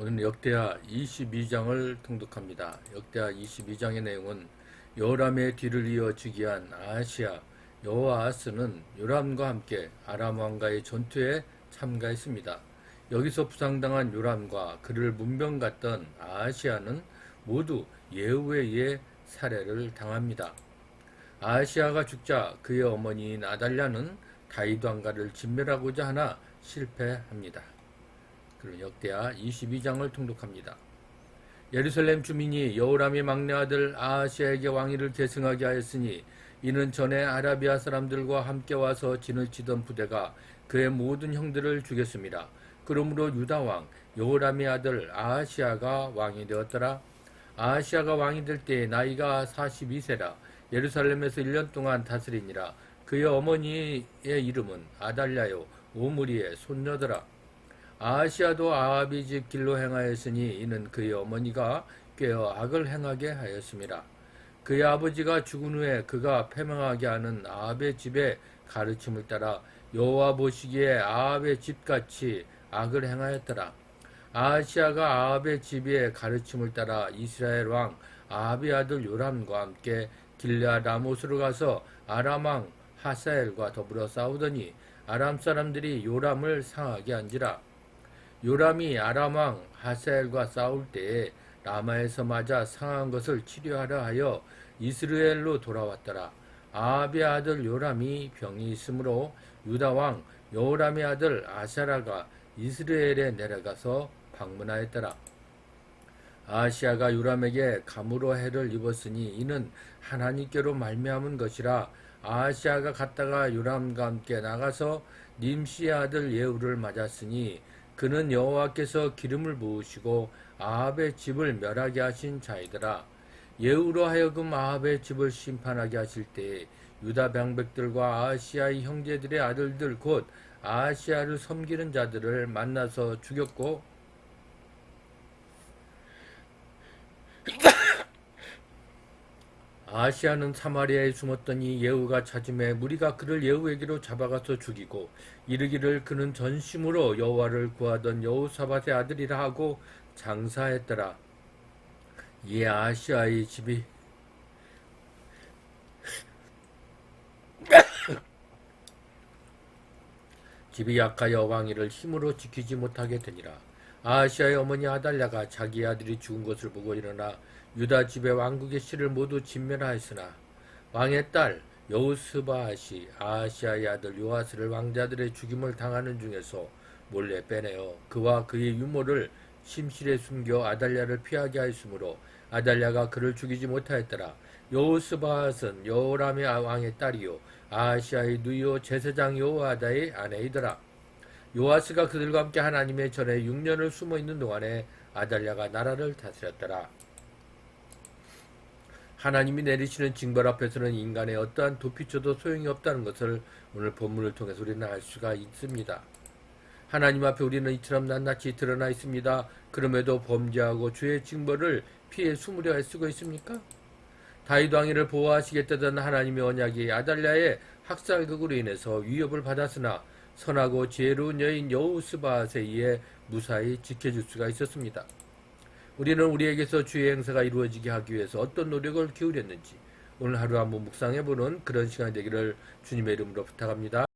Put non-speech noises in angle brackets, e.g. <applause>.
오늘 역대하 22장을 통독합니다. 역대하 22장의 내용은 여호람의 뒤를 이어 즉위한 아시아 여호아스는 요람과 함께 아람 왕과의 전투에 참가했습니다. 여기서 부상당한 요람과 그를 문병 갔던 아시아는 모두 예후에 의해 살해를 당합니다. 아시아가 죽자 그의 어머니인 아달랴는 다윗 왕가를 진멸하고자 하나 실패합니다. 그리고 역대하 22장을 통독합니다. 예루살렘 주민이 여호람의 막내 아들 아하시아에게 왕위를 계승하게 하였으니 이는 전에 아라비아 사람들과 함께 와서 진을 치던 부대가 그의 모든 형들을 죽였습니다. 그러므로 유다 왕 여호람의 아들 아하시아가 왕이 되었더라. 아하시아가 왕이 될 때 나이가 42세라 예루살렘에서 1년 동안 다스리니라. 그의 어머니의 이름은 아달랴요 오므리의 손녀더라. 아하시아도 아합의 집 길로 행하였으니 이는 그의 어머니가 꾀어 악을 행하게 하였습니다. 그의 아버지가 죽은 후에 그가 패망하게 하는 아합의 집의 가르침을 따라 여호와 보시기에 아합의 집같이 악을 행하였더라. 아하시아가 아합의 집의 가르침을 따라 이스라엘 왕 아합의 아들 요람과 함께 길라 라못으로 가서 아람 왕 하사엘과 더불어 싸우더니 아람 사람들이 요람을 상하게 한지라. 요람이 아람 왕 하사엘과 싸울 때에 라마에서 맞아 상한 것을 치료하려 하여 이스라엘로 돌아왔더라. 아합의 아들 요람이 병이 있으므로 유다 왕 여호람의 아들 아사라가 이스라엘에 내려가서 방문하였더라. 아시아가 요람에게 감으로 해를 입었으니 이는 하나님께로 말미암은 것이라 아시아가 갔다가 요람과 함께 나가서 님시의 아들 예후를 맞았으니 그는 여호와께서 기름을 부으시고 아합의 집을 멸하게 하신 자이더라. 예후로 하여금 아합의 집을 심판하게 하실 때에 유다 병백들과 아시아의 형제들의 아들들 곧 아시아를 섬기는 자들을 만나서 죽였고 아시아는 사마리아에 숨었더니 예후가 찾음에 무리가 그를 예후에게로 잡아가서 죽이고 이르기를 그는 전심으로 여호와를 구하던 여호사밧의 아들이라 하고 장사했더라. 이에 아시아의 집이 <coughs> 집이 약하여 왕위를 힘으로 지키지 못하게 되니라. 아시아의 어머니 아달랴가 자기 아들이 죽은 것을 보고 일어나 유다 집의 왕국의 씨를 모두 진멸하였으나 왕의 딸 여우스바앗이 아시아의 아들 요아스를 왕자들의 죽임을 당하는 중에서 몰래 빼내어 그와 그의 유모를 심실에 숨겨 아달랴를 피하게 하였으므로 아달랴가 그를 죽이지 못하였더라. 여우스바앗은 여호람의 왕의 딸이요 아시아의 누이요 제사장 여호아다의 아내이더라. 요아스가 그들과 함께 하나님의 전에 6년을 숨어 있는 동안에 아달랴가 나라를 다스렸더라. 하나님이 내리시는 징벌 앞에서는 인간의 어떠한 도피처도 소용이 없다는 것을 오늘 본문을 통해서 우리는 알 수가 있습니다. 하나님 앞에 우리는 이처럼 낱낱이 드러나 있습니다. 그럼에도 범죄하고 죄의 징벌을 피해 숨으려 애쓰고 있습니까? 다윗 왕위를 보호하시겠다던 하나님의 언약이 아달랴의 학살극으로 인해서 위협을 받았으나 선하고 지혜로운 여인 여우스바앗에 의해 무사히 지켜줄 수가 있었습니다. 우리는 우리에게서 주의 행사가 이루어지게 하기 위해서 어떤 노력을 기울였는지 오늘 하루 한번 묵상해보는 그런 시간이 되기를 주님의 이름으로 부탁합니다.